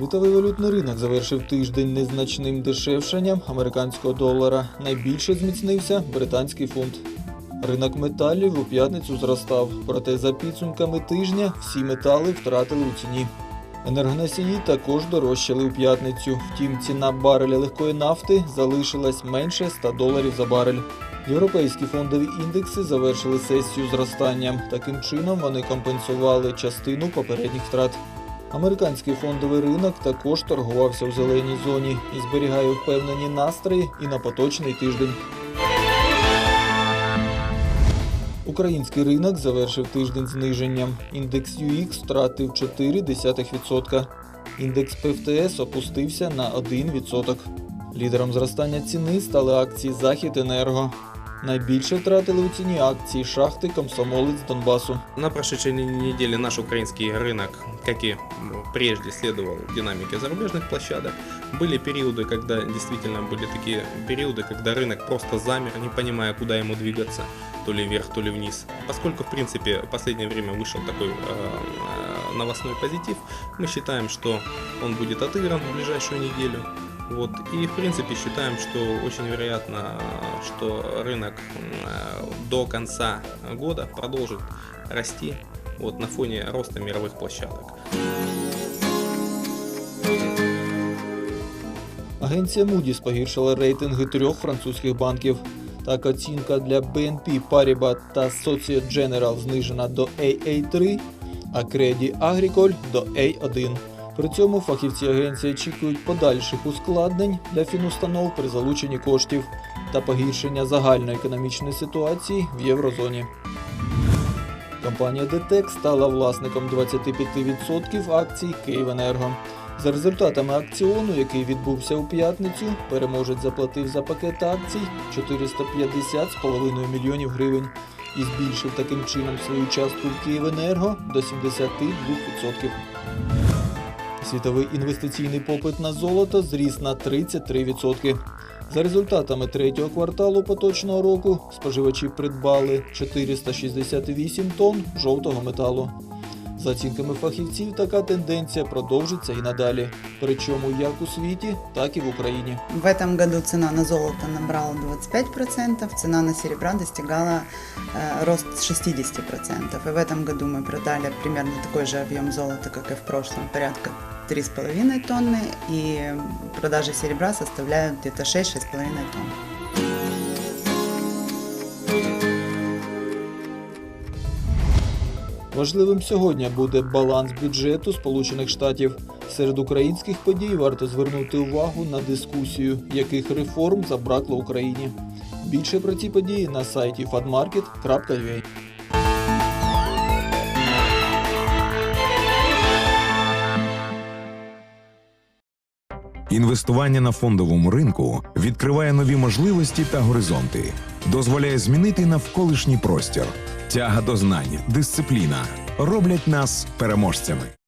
Світовий валютний ринок завершив тиждень незначним дешевшенням американського долара. Найбільше зміцнився британський фунт. Ринок металів у п'ятницю зростав, проте за підсумками тижня всі метали втратили у ціні. Енергоносії також дорожчали у п'ятницю. Втім, ціна бареля легкої нафти залишилась менше 100 доларів за барель. Європейські фондові індекси завершили сесію зростанням. Таким чином вони компенсували частину попередніх втрат. Американський фондовий ринок також торгувався у зеленій зоні і зберігає впевнені настрої і на поточний тиждень. Український ринок завершив тиждень зниженням. Індекс UX втратив 0,4%. Індекс ПФТС опустився на 1%. Лідером зростання ціни стали акції Західенерго. Найбільше втратили у ціні акції шахти Комсомолець Донбасу. На прошедшей неделе наш украинский рынок, как и прежде, следовал динамике зарубежных площадок. Были периоды, когда действительно были такие периоды, когда рынок просто замер, не понимая, куда ему двигаться, то ли вверх, то ли вниз. Поскольку, в принципе, в последнее время вышел такой э, э, новостной позитив, мы считаем, что он будет отыгран в ближайшую неделю. Вот. И, в принципе, считаем, что очень вероятно, что рынок э, до конца года продолжит расти вот, на фоне роста мировых площадок. Агенція Moody's погіршила рейтинги трьох французьких банків. Так, оцінка для BNP Paribas та Societe Generale знижена до AA3, а Credit Agricole до A1. При цьому фахівці агенції очікують подальших ускладнень для фінустанов при залученні коштів та погіршення загальної економічної ситуації в єврозоні. Компанія ДТЕК стала власником 25% акцій Київенерго. За результатами акціону, який відбувся у п'ятницю, переможець заплатив за пакет акцій 450,5 мільйонів гривень і збільшив таким чином свою частку в Київенерго до 72%. Світовий інвестиційний попит на золото зріс на 33%. За результатами третього кварталу поточного року споживачі придбали 468 тонн жовтого металу. За оцінками фахівців, така тенденція продовжиться і надалі, причому як у світі, так і в Україні. В этом году цена на золото набрала 25%, цена на серебра достигала э, рост 60%. И в этом году мы продали примерно такой же объем золота, как и в прошлом, порядка 3,5 тонны, и продажи серебра составляют где-то 6-6,5 тонн. Важливим сьогодні буде баланс бюджету Сполучених Штатів. Серед українських подій варто звернути увагу на дискусію, яких реформ забракло Україні. Більше про ці події на сайті fadmarket.ua. Інвестування на фондовому ринку відкриває нові можливості та горизонти, дозволяє змінити навколишній простір. Тяга до знань, дисципліна роблять нас переможцями.